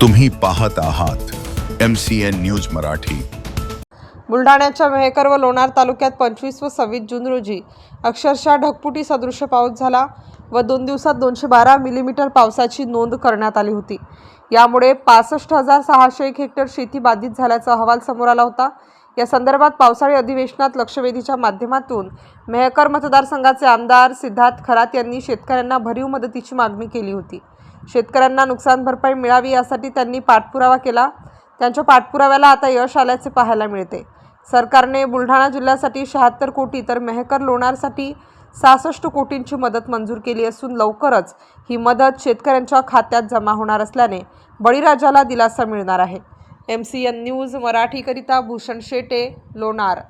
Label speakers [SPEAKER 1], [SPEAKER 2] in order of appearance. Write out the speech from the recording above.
[SPEAKER 1] तुम्ही पाहत आहात M C N news Marathi.
[SPEAKER 2] बुलढाण्याच्या Mehkar व लोणार तालुक्यात पंचवीस व सव्वीस जून रोजी अक्षरशः ढगपुटी सदृश पाऊस झाला व दोन दिवसात दोनशे बारा मिलीमीटर पावसाची नोंद करण्यात आली होती. यामुळे पासष्ट हजार सहाशे एक हेक्टर शेती बाधित झाल्याचा अहवाल समोर आला होता. या संदर्भात पावसाळी अधिवेशनात लक्षवेधीच्या माध्यमातून मेहकर मतदारसंघाचे आमदार सिद्धार्थ खरात यांनी शेतकऱ्यांना भरीव मदतीची मागणी केली होती. शेतकऱ्यांना नुकसान भरपाई मिळावी यासाठी त्यांनी पाठपुरावा केला. त्यांच्या पाठपुराव्याला आता यश आल्याचे पाहायला मिळते. सरकारने बुलढाणा जिल्ह्यासाठी शहात्तर कोटी तर मेहकर लोणारसाठी सहासष्ट कोटींची मदत मंजूर केली असून लवकरच ही मदत शेतकऱ्यांच्या खात्यात जमा होणार असल्याने बळीराजाला दिलासा मिळणार आहे. एम सी एन न्यूज मराठीकरिता भूषण शेटे लोणार.